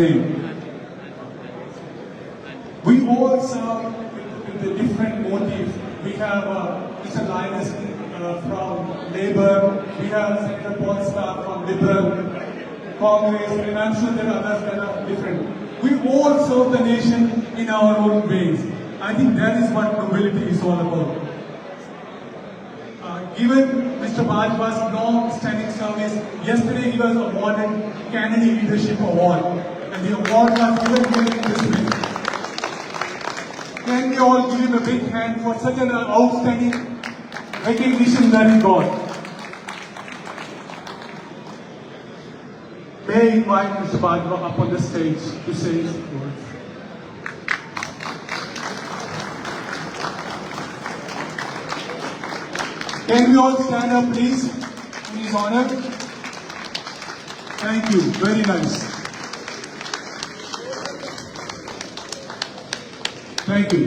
We all serve with, with a different motive. We have uh, Mr. Linus uh, from Labour, we have Senator Paul Starr from Liberal, Congress, and I'm sure there are others that are different. We all serve the nation in our own ways. I think that is what nobility is all about. Uh, given Mr. Bajpa's long-standing service, yesterday he was awarded Kennedy Leadership Award, award was given here in this week. Can we all give him a big hand for such an outstanding recognition that he got? May I invite Mr. Bajpa up on the stage to say his words. Can we all stand up, please, in his honor? Thank you. Very nice. Thank you.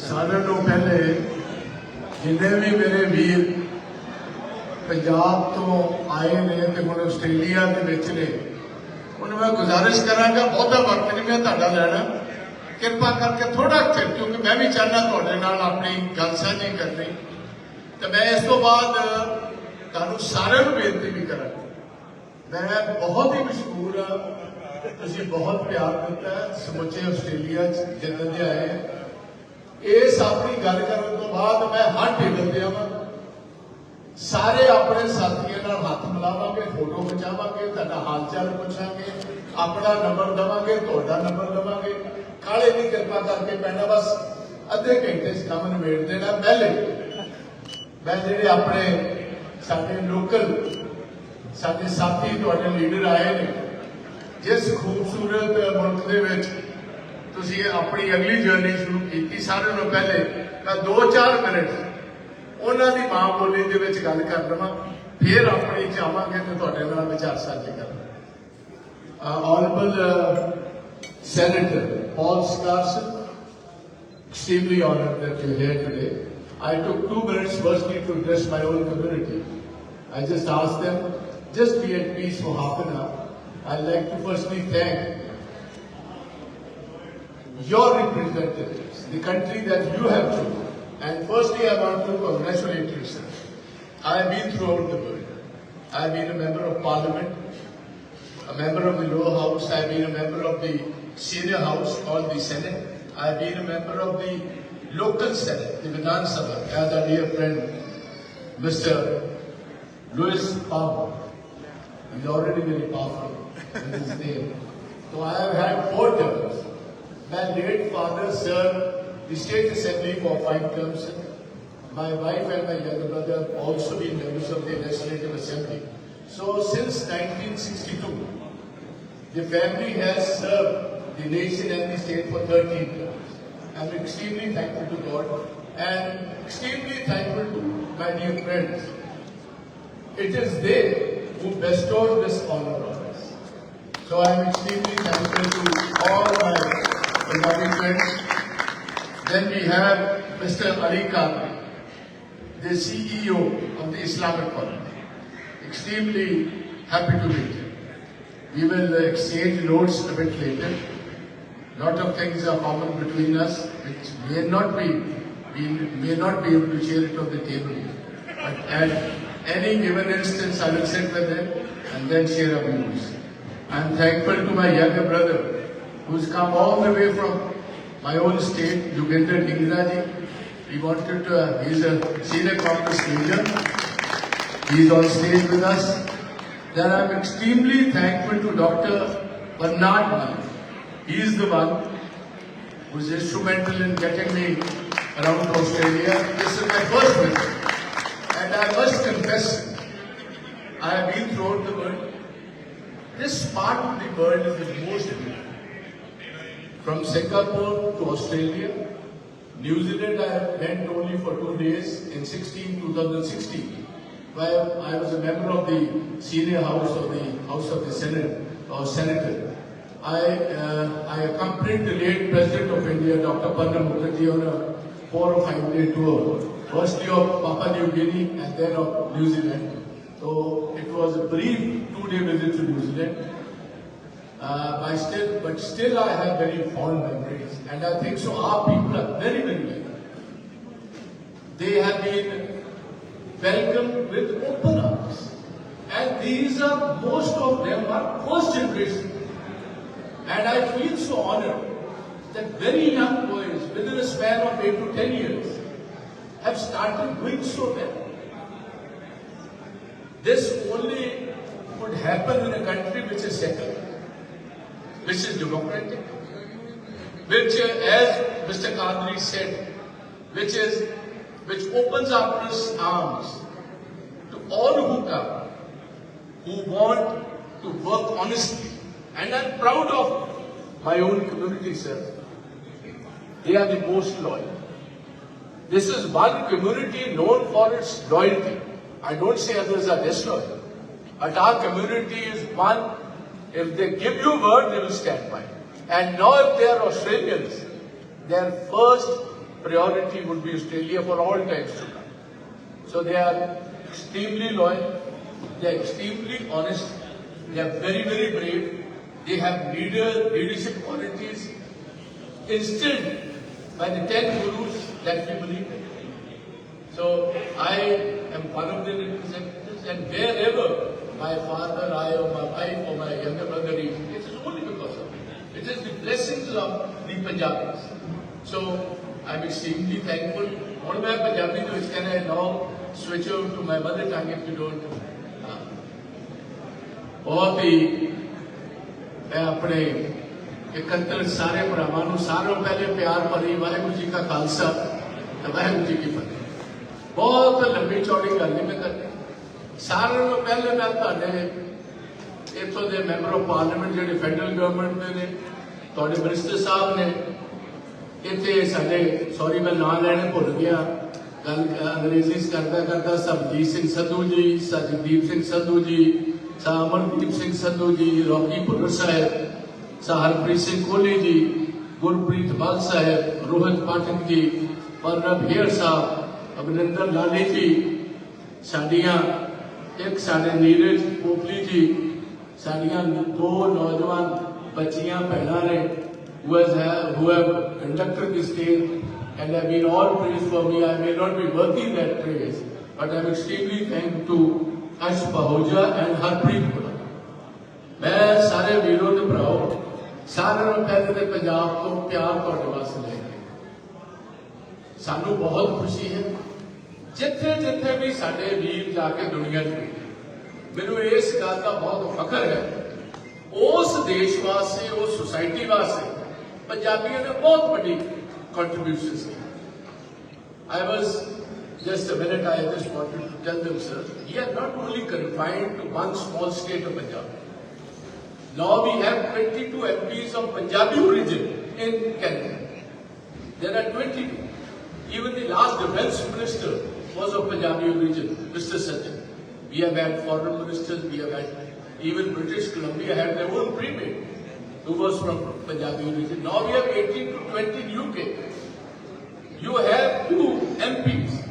ਸਾਰਿਆਂ ਨੂੰ ਪਹਿਲੇ ਜਿੰਨੇ ਵੀ ਮੇਰੇ ਵੀਰ ਪੰਜਾਬ ਤੋਂ ਆਏ ਨੇ ਤੇ ਹੁਣ ਆਸਟ੍ਰੇਲੀਆ ਦੇ ਵਿੱਚ ਨੇ, ਉਹਨਾਂ ਮੈਂ ਗੁਜ਼ਾਰਿਸ਼ ਕਰਾਂਗਾ, ਬਹੁਤਾ ਵਕਤ ਨਹੀਂ ਮੈਂ ਤੁਹਾਡਾ ਲੈਣਾ ਕਿਰਪਾ ਕਰਕੇ ਥੋੜਾ ਚਿਰ, ਕਿਉਂਕਿ ਮੈਂ ਵੀ ਚਾਹਨਾ ਤੁਹਾਡੇ ਨਾਲ ਆਪਣੀ ਗੱਲ ਸਾਂਝੀ ਕਰਨੀ। ਤੇ ਮੈਂ ਇਸ ਤੋਂ ਬਾਅਦ ਤੁਹਾਨੂੰ ਸਾਰਿਆਂ ਨੂੰ ਬੇਨਤੀ ਵੀ ਕਰਾਂਗਾ। ਮੈਂ ਬਹੁਤ ਹੀ ਮਸ਼ਹੂਰ ਹਾਂ ਤੁਸੀਂ ਬਹੁਤ ਪਿਆਰ ਦਿੱਤਾ ਸਮੁੱਚੇ ਆਸਟ੍ਰੇਲੀਆ ਚ ਜਿੱਦਣ ਦੇ ਆਏ ਹੈ। ਇਸ ਆਪਣੀ ਗੱਲ ਕਰਨ ਤੋਂ ਬਾਅਦ ਮੈਂ ਹਰ ਟੇਬਲ ਤੇ ਆਵਾਂ। ਸਾਰੇ ਆਪਣੇ ਸਾਥੀਆਂ ਨਾਲ ਹੱਥ ਮਿਲਾਵਾਂਗੇ ਫੋਟੋ ਖਿਚਾਵਾਂਗੇ, ਤੁਹਾਡਾ ਹਾਲ ਚਾਲ ਪੁੱਛਾਂਗੇ, ਆਪਣਾ ਨੰਬਰ ਦਵਾਂਗੇ, ਤੁਹਾਡਾ ਨੰਬਰ ਦਵਾਂਗੇ। ਕਾਲੇ ਦੀ ਕਿਰਪਾ ਕਰਕੇ ਪੈਣਾ ਬਸ ਅੱਧੇ ਘੰਟੇ 'ਚ ਕੰਮ ਨਿਬੇੜ ਦੇਣਾ। ਪਹਿਲੇ ਮੈਂ ਜਿਹੜੇ ਆਪਣੇ ਸਾਡੇ ਲੋਕਲ ਸਾਡੇ ਸਾਥੀ ਤੁਹਾਡੇ ਲੀਡਰ ਆਏ ਨੇ, ਜਿਸ ਖੂਬਸੂਰਤ ਮੁਲਕ ਦੇ ਵਿੱਚ ਤੁਸੀਂ ਆਪਣੀ ਅਗਲੀ ਜਰਨੀ ਸ਼ੁਰੂ ਕੀਤੀ ਸਾਰਿਆਂ ਨੂੰ ਪਹਿਲੇ, ਮੈਂ 2-4 ਮਿੰਟ ਉਹਨਾਂ ਦੀ ਮਾਂ ਬੋਲੀ ਦੇ ਵਿੱਚ ਗੱਲ ਕਰ ਲਵਾਂ, ਫਿਰ ਆਪਣੀ ਚਾਹਾਂਗੇ ਤੇ ਤੁਹਾਡੇ ਨਾਲ ਵਿਚਾਰ ਸਾਂਝੇ ਕਰਾਂ honourable senator Paul Scarson extremely honored that you're here today. I took two minutes firstly to address my own community. I just asked them, just be at peace for half an hour. I'd like to firstly thank your representatives, the country that you have chosen. And firstly, I want to congratulate you, sir. I have been throughout the world. I have been a member of parliament, a member of the lower house, I have been a member of the senior house called the Senate. I have been a member of the local Senate, the Vidhan Sabha, as our dear friend, Mr. Louis Palmer. He's already very powerful in his name. So I have had four terms. My late father served the state assembly for five terms. My wife and my younger brother have also been members of the legislative assembly. So since 1962, the family has served the nation and the state for 13 terms. I'm extremely thankful to God and extremely thankful to my dear friends. It is they who bestowed this honor on us. So I am extremely thankful to all my beloved friends. Then we have Mr. Ali Khan, the CEO of the Islamic Forum. Extremely happy to meet him. We will exchange notes a bit later. Lot of things are common between us, which may not be, we may not be able to share it on the table. But at any given instance, I will sit with them and then share our views. I am thankful to my younger brother, who's come all the way from my own state, Yogendra Dhingra ji. He wanted to, uh, he's a senior Congress leader. He's on stage with us. Then I'm extremely thankful to Dr. Bernard. He is the one who's instrumental in getting me around Australia. This is my first visit. And I must confess, I have been throughout the world. This part of the world is the most beautiful. From Singapore to Australia, New Zealand I have went only for two days in 16, 2016, where I was a member of the senior house of the House of the Senate or Senator. I, uh, I accompanied the late President of India, Dr. Pranab Mukherjee, on a four or five day tour. Firstly of Papua New Guinea and then of New Zealand. So it was a brief two day visit to New Zealand. Uh, but still, but still I have very fond memories. And I think so our people are very, very welcome. They have been welcomed with open arms. And these are, most of them are first generation. And I feel so honored that very young boys, within a span of 8 to 10 years, have started doing so well. This only could happen in a country which is secular, which is democratic, which, as Mr. Kadri said, which is, which opens up its arms to all who come, who want to work honestly. And I'm proud of my own community, sir. They are the most loyal. This is one community known for its loyalty. I don't say others are disloyal. But our community is one, if they give you word, they will stand by. And now if they are Australians, their first priority would be Australia for all times to come. So they are extremely loyal, they are extremely honest, they are very, very brave, they have leader, leadership qualities instilled by the ten gurus that we believe in. So I am one of the representatives and wherever my father, I or my wife or my younger brother is, it is only because of it. It is the blessings of the Punjabis. So I'm extremely thankful. What am I Punjabi to is can I now switch over to my mother tongue if you don't? Uh, बहुत ਮੈਂ ਆਪਣੇ ਇਕੱਤਰ ਸਾਰੇ ਭਰਾਵਾਂ ਨੂੰ ਸਾਰਿਆਂ ਨੂੰ ਪਹਿਲੇ ਪਿਆਰ ਭਰੀ ਵਾਹਿਗੁਰੂ ਜੀ ਕਾ ਖਾਲਸਾ ਤੇ ਵਾਹਿਗੁਰੂ ਜੀ ਕੀ ਫਤਿਹ। ਬਹੁਤ ਲੰਬੀ ਚੌੜੀ ਗੱਲ ਨਹੀਂ ਮੈਂ ਕਰਨੀ। ਸਾਰਿਆਂ ਨੂੰ ਪਹਿਲੇ ਮੈਂ ਤੁਹਾਡੇ ਇੱਥੋਂ ਦੇ ਮੈਂਬਰ ਆਫ ਪਾਰਲੀਮੈਂਟ ਜਿਹੜੇ ਫੈਡਰਲ ਗਵਰਨਮੈਂਟ ਦੇ ਨੇ, ਤੁਹਾਡੇ ਮਿਨਿਸਟਰ ਸਾਹਿਬ ਨੇ, ਇੱਥੇ ਸਾਡੇ ਸੌਰੀ ਮੈਂ ਨਾਂ ਲੈਣੇ ਭੁੱਲ ਗਿਆ। ਗੱਲ ਅੰਗਰੇਜ਼ੀ ਚ ਕਰਦਾ ਕਰਦਾ ਸਰਬਜੀਤ ਸਿੰਘ ਸੰਧੂ ਜੀ, ਸਰਜੀਤ ਸਿੰਘ ਸੰਧੂ ਜੀ ਸਾ ਅਮਰਦੀਪ ਸਿੰਘ ਸੰਧੂ ਜੀ ਰੋਕੀ ਭੁੱਲਰ ਸਾਹਿਬ ਸਾ ਹਰਪ੍ਰੀਤ ਸਿੰਘ ਕੋਹਲੀ ਜੀ ਗੁਰਪ੍ਰੀਤ ਬਲ ਸਾਹਿਬ ਰੋਹਿਤ ਪਾਠਕ ਜੀ ਪਰਨਬ ਹੇਰ ਸਾਹਿਬ ਅਭਿਨੰਦਨ ਲਾਲੀ ਜੀ ਸਾਡੀਆਂ ਇੱਕ ਸਾਡੇ ਨੀਰਜ ਪੋਪਲੀ ਜੀ ਸਾਡੀਆਂ ਦੋ ਨੌਜਵਾਨ ਬੱਚੀਆਂ ਭੈਣਾਂ ਨੇ who has who have conducted this stage and have been all praised for me. I may not be worthy that praise, but I'm extremely thankful to Ash Pahoja and Harpreet Kula. ਮੈਂ ਸਾਰੇ ਵੀਰੋ ਤੇ ਭਰਾਓ, ਸਾਰਿਆਂ ਨੂੰ ਪਹਿਲੇ ਤੇ ਪੰਜਾਬ ਤੋਂ ਪਿਆਰ ਤੁਹਾਡੇ ਵਾਸਤੇ ਲੈ ਕੇ ਸਾਨੂੰ ਬਹੁਤ ਖੁਸ਼ੀ ਹੈ, ਜਿੱਥੇ ਜਿੱਥੇ ਵੀ ਸਾਡੇ ਵੀਰ ਜਾ ਕੇ ਦੁਨੀਆ 'ਚ ਗਏ ਮੈਨੂੰ ਇਸ ਗੱਲ ਦਾ ਬਹੁਤ ਫਖਰ ਹੈ, ਉਸ ਦੇਸ਼ ਵਾਸਤੇ, ਉਸ ਸੁਸਾਇਟੀ ਵਾਸਤੇ ਪੰਜਾਬੀਆਂ ਨੇ ਬਹੁਤ ਵੱਡੀ ਕੰਟਰੀਬਿਊਸ਼ਨ ਕੀਤੀ I was just a minute I just wanted to tell them sir we are not only confined to one small state of Punjab. Now we have 22 MPs of Punjabi origin in Canada there are 22 even the last defense minister was of Punjabi origin Mr. Sajjan we have had foreign ministers we have had even British Columbia had their own premier who was from Punjabi origin. Now we have 18 to 20 in UK you have two MPs.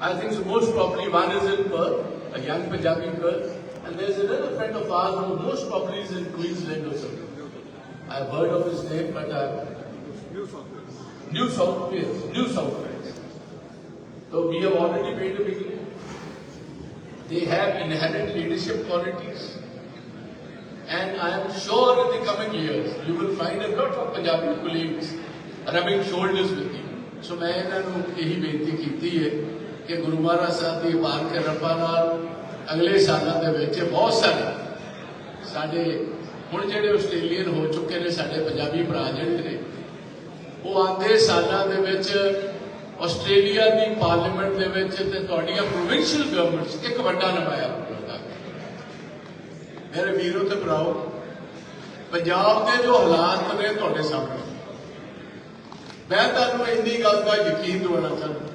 I think so most probably one is in Perth, a young Punjabi girl, and there's another friend of ours who most probably is in Queensland or something. I've heard of his name, but I... New South Wales. New South Wales. New South Wales. So we have already made a beginning. They have inherent leadership qualities. And I am sure in the coming years, you will find a lot of Punjabi colleagues rubbing shoulders with you. So I have made a ਕਿ ਗੁਰੂ ਮਹਾਰਾਜ ਸਾਹਿਬ ਦੀ ਬਾਰ ਕੇ ਰੱਬਾ ਨਾਲ ਅਗਲੇ ਸਾਲਾਂ ਦੇ ਵਿੱਚ ਬਹੁਤ ਸਾਰੇ ਸਾਡੇ ਹੁਣ ਜਿਹੜੇ ਆਸਟ੍ਰੇਲੀਅਨ ਹੋ ਚੁੱਕੇ ਨੇ, ਸਾਡੇ ਪੰਜਾਬੀ ਭਰਾ ਜਿਹੜੇ ਨੇ, ਉਹ ਆਂਦੇ ਸਾਲਾਂ ਦੇ ਵਿੱਚ ਆਸਟ੍ਰੇਲੀਆ ਦੀ ਪਾਰਲੀਮੈਂਟ ਦੇ ਵਿੱਚ ਤੇ ਤੁਹਾਡੀਆਂ ਪ੍ਰੋਵਿੰਸ਼ੀਅਲ ਗਵਰਨਮੈਂਟਸ ਇੱਕ ਵੱਡਾ ਨਮਾਇਆ ਹੋਵੇਗਾ ਮੇਰੇ ਵੀਰੋ ਤੇ ਭਰਾਓ, ਪੰਜਾਬ ਦੇ ਜੋ ਹਾਲਾਤ ਨੇ ਤੁਹਾਡੇ ਸਾਹਮਣੇ, ਮੈਂ ਤੁਹਾਨੂੰ ਇੰਨੀ ਗੱਲ ਦਾ ਯਕੀਨ ਦਿਵਾਉਣਾ ਚਾਹੁੰਦਾ।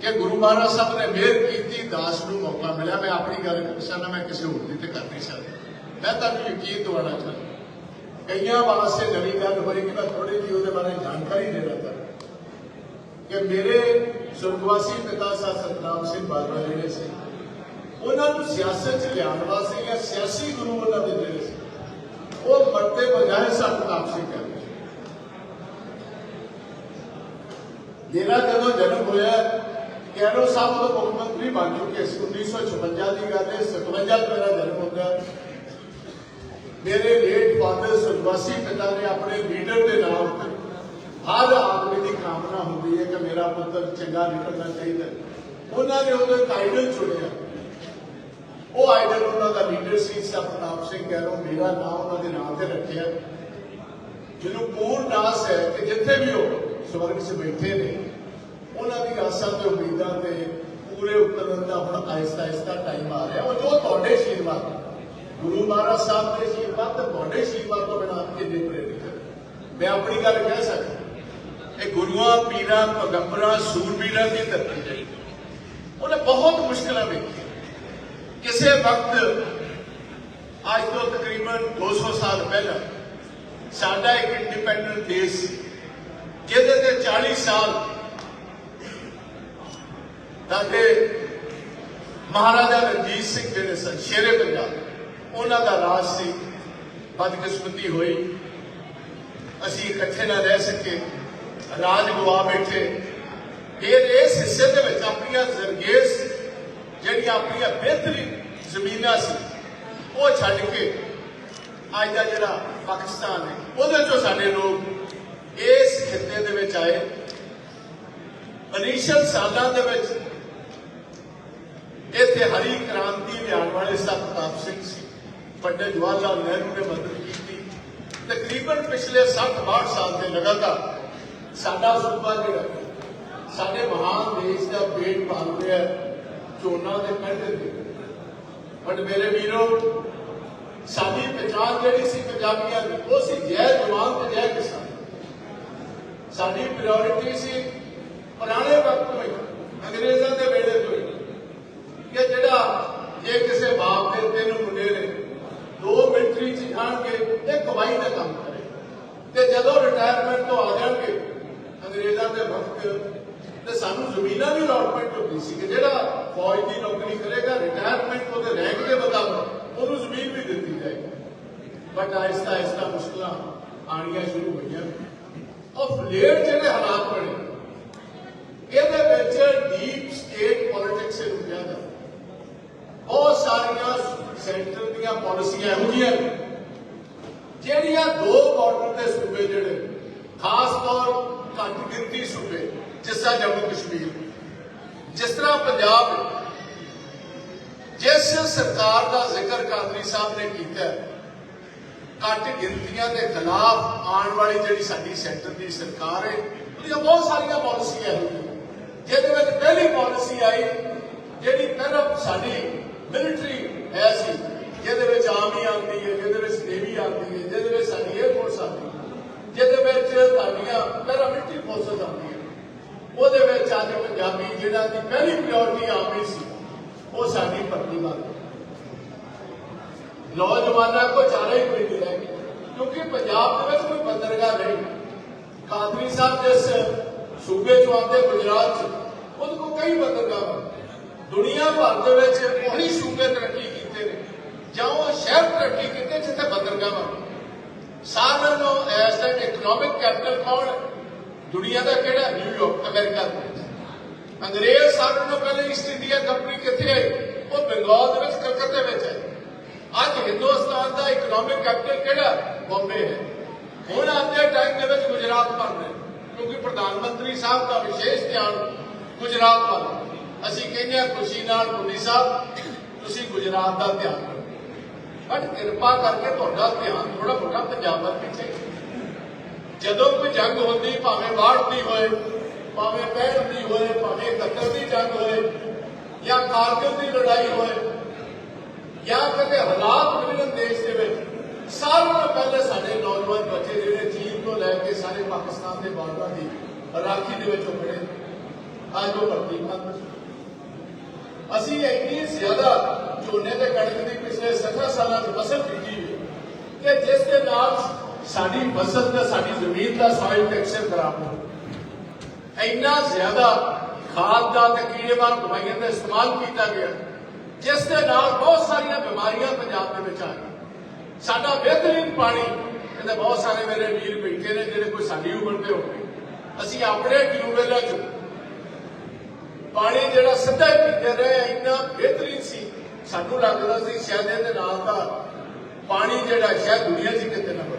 ਕਿ ਗੁਰੂ ਮਹਾਰਾਜ ਸਾਹਿਬ ਨੇ ਮਿਹਰ ਕੀਤੀ, ਦਾਸ ਨੂੰ ਮੌਕਾ ਮਿਲਿਆ। ਮੈਂ ਆਪਣੀ ਗੱਲ ਕਰ ਸਕਦਾ ਮੈਂ ਕਿਸੇ ਹੋਰ ਦੀ ਤੇ ਕਰ ਨਹੀਂ ਸਕਦਾ। ਮੈਂ ਤੁਹਾਨੂੰ ਯਕੀਨ ਦਿਵਾਉਣਾ ਚਾਹੁੰਦਾ ਕਈਆਂ ਵਾਸਤੇ ਨਵੀਂ ਗੱਲ ਹੋਏਗੀ ਮੈਂ ਥੋੜੀ ਜਿਹੀ ਉਹਦੇ ਬਾਰੇ ਜਾਣਕਾਰੀ ਦੇਣਾ ਚਾਹੁੰਦਾ ਕਿ ਮੇਰੇ ਸੁਰਗਵਾਸੀ ਪਿਤਾ ਸਾਹਿਬ ਸਤਨਾਮ ਸਿੰਘ ਬਾਜਵਾ ਜਿਹੜੇ ਸੀ, ਉਹਨਾਂ ਨੂੰ ਸਿਆਸਤ ਚ ਲਿਆਉਣ ਵਾਸਤੇ ਜਾਂ ਸਿਆਸੀ ਗੁਰੂ ਉਹਨਾਂ ਦੇ ਜਿਹੜੇ ਸੀ, ਉਹ ਮਰਦੇ ਬਜਾਏ ਸਤਨਾਮ ਸਿੰਘ ਕਰਦੇ ਮੇਰਾ ਜਦੋਂ ਜਨਮ ਹੋਇਆ ਕੈਰੋ ਸਾਹਿਬ ਤੋਂ ਮੁੱਖ ਮੰਤਰੀ ਬਣ ਚੁੱਕੇ ਸੀ 1956 ਦੀ ਗੱਲ ਹੈ 57 ਮੇਰਾ ਜਨਮ ਹੁੰਦਾ ਮੇਰੇ ਲੇਟ ਫਾਦਰ ਸੁਰਗਵਾਸੀ ਪਿਤਾ ਨੇ ਆਪਣੇ ਲੀਡਰ ਦੇ ਨਾਮ ਤੇ ਹਰ ਆਦਮੀ ਦੀ ਕਾਮਨਾ ਹੁੰਦੀ ਹੈ ਕਿ ਮੇਰਾ ਪੁੱਤਰ ਚੰਗਾ ਨਿਕਲਣਾ ਚਾਹੀਦਾ ਉਹਨਾਂ ਨੇ ਉਹਨੂੰ ਇੱਕ ਆਈਡਲ ਚੁਣਿਆ। ਉਹ ਆਈਡਲ ਉਹਨਾਂ ਦਾ ਲੀਡਰ ਸੀ ਸਤਨਾਮ ਸਿੰਘ ਕੈਰੋ ਮੇਰਾ ਨਾਮ ਉਹਨਾਂ ਦੇ ਨਾਮ ਤੇ ਰੱਖਿਆ। ਜਿਹਨੂੰ ਪੂਰਨ ਦਾਸ ਹੈ ਕਿ ਜਿੱਥੇ ਵੀ ਉਹ ਸਵਰਗ 'ਚ ਬੈਠੇ ਨੇ ਉਹਨਾਂ ਦੀ ਆਸਾਂ ਤੇ ਉਮੀਦਾਂ ਤੇ ਪੂਰੇ ਉਤਰਨ ਦਾ ਹੁਣ ਆਹਿਸਤਾ ਆਹਿਸਤਾ ਟਾਈਮ ਆ ਰਿਹਾ। ਉਹ ਜੋ ਤੁਹਾਡੇ ਆਸ਼ੀਰਵਾਦ ਗੁਰੂ ਮਹਾਰਾਜ ਸਾਹਿਬ ਦੇ ਆਸ਼ੀਰਵਾਦ ਤੇ ਤੁਹਾਡੇ ਆਸ਼ੀਰਵਾਦ ਤੋਂ ਬਿਨਾਂ ਕਿੰਨੇ ਪ੍ਰੇਰਿਤ ਮੈਂ ਆਪਣੀ ਗੱਲ ਕਹਿ ਸਕਦਾ ਇਹ ਗੁਰੂਆਂ ਪੀਰਾਂ ਪੈਗੰਬਰਾਂ ਸੂਰਬੀਰਾਂ ਦੀ ਧਰਤੀ ਜਾਈ ਉਹਨੇ ਬਹੁਤ ਮੁਸ਼ਕਲਾਂ ਵੇਖੀਆਂ। ਕਿਸੇ ਵਕਤ ਅੱਜ ਤੋਂ ਤਕਰੀਬਨ 200 ਸਾਲ ਪਹਿਲਾਂ ਸਾਡਾ ਇੱਕ ਇੰਡੀਪੈਂਡੈਂਟ ਦੇਸ਼ ਸੀ, ਜਿਹਦੇ ਤੇ 40 ਸਾਲ ਤਾਂ ਕਿ ਮਹਾਰਾਜਾ ਰਣਜੀਤ ਸਿੰਘ ਜਿਹੜੇ ਸਨ, ਸ਼ੇਰੇ ਪੰਜਾਬ, ਉਹਨਾਂ ਦਾ ਰਾਜ ਸੀ, ਬਦਕਿਸਮਤੀ ਹੋਈ। ਅਸੀਂ ਇਕੱਠੇ ਨਾ ਰਹਿ ਸਕੇ, ਰਾਜ ਗਵਾ ਬੈਠੇ। ਫਿਰ ਇਸ ਹਿੱਸੇ ਦੇ ਵਿੱਚ ਆਪਣੀਆਂ ਜ਼ਰਗੇਸ, ਜਿਹੜੀਆਂ ਆਪਣੀਆਂ ਬਿਹਤਰੀਨ ਜ਼ਮੀਨਾਂ ਸੀ, ਉਹ ਛੱਡ ਕੇ ਅੱਜ ਦਾ ਜਿਹੜਾ ਪਾਕਿਸਤਾਨ ਹੈ, ਉਹਦੇ ਚੋਂ ਸਾਡੇ ਲੋਕ ਇਸ ਖਿੱਤੇ ਦੇ ਵਿੱਚ ਆਏ। ਇਨੀਸ਼ੀਅਲ ਸਾਲਾਂ ਦੇ ਵਿੱਚ ਇੱਥੇ ਹਰੀ ਕ੍ਰਾਂਤੀ ਲਿਆਉਣ ਵਾਲੇ ਸਭ ਪ੍ਰਤਾਪ ਸਿੰਘ ਸੀ। ਪੰਡਿਤ ਜਵਾਹਰ ਲਾਲ ਨਹਿਰੂ ਨੇ ਮਦਦ ਕੀਤੀ। ਤਕਰੀਬਨ ਪਿਛਲੇ 60-62 ਸਾਲ ਦੇ ਲਗਾਤਾਰ ਸਾਡਾ ਸੂਬਾ ਜਿਹੜਾ ਸਾਡੇ ਮਹਾਨ ਦੇਸ਼ ਦਾ ਪੇਟ ਪਾਲ ਰਿਹਾ ਚੋਣਾ ਦੇ ਕੰਢੇ ਤੇ। ਬਟ ਮੇਰੇ ਵੀਰੋ, ਸਾਡੀ ਪਛਾਣ ਜਿਹੜੀ ਸੀ ਪੰਜਾਬੀਆਂ ਦੀ, ਉਹ ਸੀ ਜੈ ਜਵਾਨ ਤੇ ਜੈ ਕਿਸਾਨ। ਸਾਡੀ ਪ੍ਰਾਇੋਰਟੀ ਸੀ ਪੁਰਾਣੇ ਵਕਤ ਤੋਂ ਹੀ ਅੰਗਰੇਜ਼ਾਂ ਦੇ ਵੇਲੇ ਤੋਂ ਹੀ ਕਿ ਜਿਹੜਾ ਜੇ ਕਿਸੇ ਬਾਪ ਦੇ ਤਿੰਨ ਮੁੰਡੇ ਨੇ ਦੋ ਮਿਲਟਰੀ ਚ ਇਹ ਕਮਾਈ ਦਾ ਕੰਮ ਕਰੇ। ਤੇ ਜਦੋਂ ਰਿਟਾਇਰਮੈਂਟ ਤੋਂ ਆ ਜਾਣਗੇ, ਅੰਗਰੇਜ਼ਾਂ ਦੇ ਵਕਤ ਤੇ ਸਾਨੂੰ ਜ਼ਮੀਨਾਂ ਦੀ ਅਲਾਟਮੈਂਟ ਹੁੰਦੀ ਸੀ ਕਿ ਜਿਹੜਾ ਫੌਜ ਦੀ ਨੌਕਰੀ ਕਰੇਗਾ ਰਿਟਾਇਰਮੈਂਟ ਉਹਦੇ ਰੈਂਕ ਦੇ ਮੁਤਾਬਕ ਉਹਨੂੰ ਜ਼ਮੀਨ ਵੀ ਦਿੱਤੀ ਜਾਏਗੀ। ਬਟ ਆਹਿਸਤਾ ਆਹਿਸਤਾ ਮੁਸ਼ਕਲਾਂ ਆਣੀਆਂ ਸ਼ੁਰੂ ਹੋਈਆਂ। ਉਹ ਫਲੇਅਰ ਜਿਹੜੇ ਹਾਲਾਤ ਬਣੇ, ਇਹਦੇ ਵਿੱਚ ਡੀਪ ਸਟੇਟ ਪੋਲਿਟਿਕਸ ਨੂੰ ਜਾਂਦਾ। ਬਹੁਤ ਸਾਰੀਆਂ ਸੈਂਟਰ ਦੀਆਂ ਪਾਲਿਸੀਆਂ ਇਹੋ ਜਿਹੀਆਂ ਜਿਹੜੀਆਂ ਦੋ ਬਾਰਡਰ ਦੇ ਸੂਬੇ ਜਿਹੜੇ, ਖਾਸ ਤੌਰ ਘੱਟ ਗਿਣਤੀ ਸੂਬੇ, ਜਿਸ ਤਰ੍ਹਾਂ ਜੰਮੂ ਕਸ਼ਮੀਰ। ਜਿਸ ਤਰ੍ਹਾਂ ਪੰਜਾਬ, ਜਿਸ ਸਰਕਾਰ ਦਾ ਜ਼ਿਕਰ ਕਾਦਰੀ ਸਾਹਿਬ ਨੇ ਕੀਤਾ, ਘੱਟ ਗਿਣਤੀਆਂ ਦੇ ਖਿਲਾਫ ਆਉਣ ਵਾਲੀ ਜਿਹੜੀ ਸਾਡੀ ਸੈਂਟਰ ਦੀ ਸਰਕਾਰ ਹੈ, ਉਹਦੀਆਂ ਬਹੁਤ ਸਾਰੀਆਂ ਪਾਲਿਸੀਆਂ ਹਨ ਜਿਹਦੇ ਵਿੱਚ ਪਹਿਲੀ ਪਾਲਿਸੀ ਆਈ, ਜਿਹੜੀ ਪਹਿਲਾਂ ਸਾਡੀ ਮਿਲਟਰੀ ਹੈ ਸੀ ਜਿਹਦੇ ਵਿੱਚ ਆਰਮੀ ਆਉਂਦੀ ਹੈ, ਜਿਹਦੇ ਵਿੱਚ ਨੇਵੀ ਆਉਂਦੀ ਹੈ, ਜਿਹਦੇ ਵਿੱਚ ਸਾਡੀ 에ਅਰ ਫੋਰਸ ਆਉਂਦੀ ਹੈ, ਜਿਹਦੇ ਵਿੱਚ ਸਾਡੀਆਂ ਪੈਰਾਮਿਲਟਰੀ ਫੋਰਸਸ ਆਉਂਦੀਆਂ ਉਹਦੇ ਵਿੱਚ ਅੱਜ ਪੰਜਾਬੀ ਜਿਹੜਾ ਦੀ ਪਹਿਲੀ ਪ੍ਰਾਇੋਰਟੀ ਆਰਮੀ ਸੀ, ਉਹ ਸਾਡੀ ਭਰਤੀ ਵੱਲ ਨੌਜਵਾਨਾਂ ਕੋ ਚਾਰੇ ਹੀ ਕੋਈ ਨਹੀਂ ਰਹਿ ਗਏ ਕਿਉਂਕਿ ਪੰਜਾਬ ਦੇ ਵਿੱਚ ਕੋਈ ਬੰਦਰਗਾਹ ਨਹੀਂ ਕਾਦਰੀ ਸਾਹਿਬ ਜਿਸ ਸੂਬੇ ਚੋਂ ਆਉਂਦੇ ਗੁਜਰਾਤ ਚ, ਉਹਦੇ ਕੋ ਕਈ ਬੰਦਰਗਾਹ ਹਨ। ਦੁਨੀਆ ਭਰ ਦੇ ਵਿੱਚ ਉਹੀ ਸੂਬੇ ਤਰੱਕੀ ਕੀਤੇ ਜਾਂ ਉਹ ਸ਼ਹਿਰ ਤਰੱਕੀ ਕੀਤੇ ਜਿੱਥੇ ਬੰਦਰਗਾਹ ਹਨ ਸਾਰਿਆਂ ਨੂੰ ਇਸ ਦਾ ਇਕਨੋਮਿਕ ਕੈਪੀਟਲ ਕੌਣ ਹੈ? ਦੁਨੀਆ ਦਾ ਕਿਹੜਾ? ਨਿਊਯਾਰਕ ਅਮਰੀਕਾ ਦਾ। ਅੰਗਰੇਜ਼ ਸਾਰਿਆਂ ਨੂੰ ਪਹਿਲੇ ਈਸਟ ਇੰਡੀਆ ਕੰਪਨੀ ਕਿੱਥੇ ਆਈ? ਉਹ ਬੰਗਾਲ ਦੇ ਵਿੱਚ, ਕਲਕੱਤੇ ਵਿੱਚ ਹੈ ਅੱਜ ਹਿੰਦੁਸਤਾਨ ਦਾ ਇਕਨੋਮਿਕ ਕੈਪੀਟਲ ਕਿਹੜਾ? ਬੰਬੇ ਹੈ। ਹੁਣ ਆਉਂਦੇ ਟਾਈਮ ਦੇ ਵਿੱਚ ਗੁਜਰਾਤ ਬਣ ਰਿਹਾ ਕਿਉਂਕਿ ਪ੍ਰਧਾਨ ਮੰਤਰੀ ਸਾਹਿਬ ਦਾ ਵਿਸ਼ੇਸ਼ ਧਿਆਨ ਗੁਜਰਾਤ ਵੱਲ ਹੈ। ਅਸੀਂ ਕਹਿੰਦੇ ਹਾਂ ਖੁਸ਼ੀ ਨਾਲ ਮੋਦੀ ਸਾਹਿਬ, ਤੁਸੀਂ ਗੁਜਰਾਤ ਦਾ ਧਿਆਨ ਬਟ ਕਿਰਪਾ ਕਰਕੇ ਤੁਹਾਡਾ ਧਿਆਨ ਥੋੜਾ ਮੋਟਾ ਪੰਜਾਬ ਵੱਲ ਵੀ ਚਾਹੀਦਾ ਜਦੋਂ ਕੋਈ ਜੰਗ ਹੁੰਦੀ ਭਾਵੇਂ ਬਾੜ ਦੀ ਹੋਏ ਭਾਵੇਂ ਪਹਿਰ ਦੀ ਹੋਏ ਭਾਵੇਂ 71 ਦੀ ਜੰਗ ਹੋਏ ਜਾਂ ਕਾਰਗਿਲ ਦੀ ਲੜਾਈ ਹੋਏ ਜਾਂ ਕਦੇ ਹਾਲਾਤ ਮਿਲਣ ਦੇਸ਼ ਦੇ ਵਿੱਚ ਸਾਰਿਆਂ ਤੋਂ ਪਹਿਲੇ ਸਾਡੇ ਨੌਜਵਾਨ ਬੱਚੇ ਜਿਹੜੇ ਚੀਨ ਤੋਂ ਲੈ ਕੇ ਸਾਰੇ ਪਾਕਿਸਤਾਨ ਦੇ ਬਾਰਡਰਾਂ ਦੀ ਰਾਖੀ ਦੇ ਵਿੱਚ ਖੜੇ ਅੱਜ ਉਹ ਭਰਤੀ ਮੰਗ ਅਸੀਂ ਇੰਨੀ ਜ਼ਿਆਦਾ ਝੋਨੇ ਤੇ ਕਣਕ ਦੀ ਪਿਛਲੇ 70 ਸਾਲਾਂ 'ਚ ਫਸਲ ਬੀਜੀ ਕਿ ਜਿਸ ਦੇ ਨਾਲ ਸਾਡੀ ਫਸਲ ਤੇ ਸਾਡੀ ਜ਼ਮੀਨ ਦਾ ਸੋਇਲ ਟੈਕਸਚਰ ਖਰਾਬ ਹੋ ਇੰਨਾ ਜ਼ਿਆਦਾ ਖਾਦ ਦਾ ਤੇ ਕੀੜੇਮਾਰ ਦਵਾਈਆਂ ਦਾ ਇਸਤੇਮਾਲ ਕੀਤਾ ਗਿਆ, ਜਿਸ ਦੇ ਨਾਲ ਬਹੁਤ ਸਾਰੀਆਂ ਬਿਮਾਰੀਆਂ ਪੰਜਾਬ ਦੇ ਵਿੱਚ ਆ ਗਈਆਂ ਸਾਡਾ ਬਿਹਤਰੀਨ ਪਾਣੀ ਇਹਦੇ ਬਹੁਤ ਸਾਰੇ ਮੇਰੇ ਵੀਰ ਬੈਠੇ ਨੇ ਜਿਹੜੇ ਕੋਈ ਸਾਡੀ ਉਮਰ ਦੇ ਹੋਣਗੇ ਅਸੀਂ ਆਪਣੇ ਟਿਊਬਵੈਲਾਂ 'ਚ ਪਾਣੀ ਜਿਹੜਾ ਸਿੱਧਾ ਹੀ ਪੀਂਦੇ ਰਹੇ ਇੰਨਾ ਬਿਹਤਰੀਨ ਸੀ। ਸਾਨੂੰ ਲੱਗਦਾ ਸੀ ਸ਼ਾਇਦ ਇਹਦੇ ਨਾਲ ਦਾ ਪਾਣੀ ਜਿਹੜਾ ਸ਼ਾਇਦ ਦੁਨੀਆ 'ਚ ਕਿਤੇ ਨਾ ਹੋਵੇ।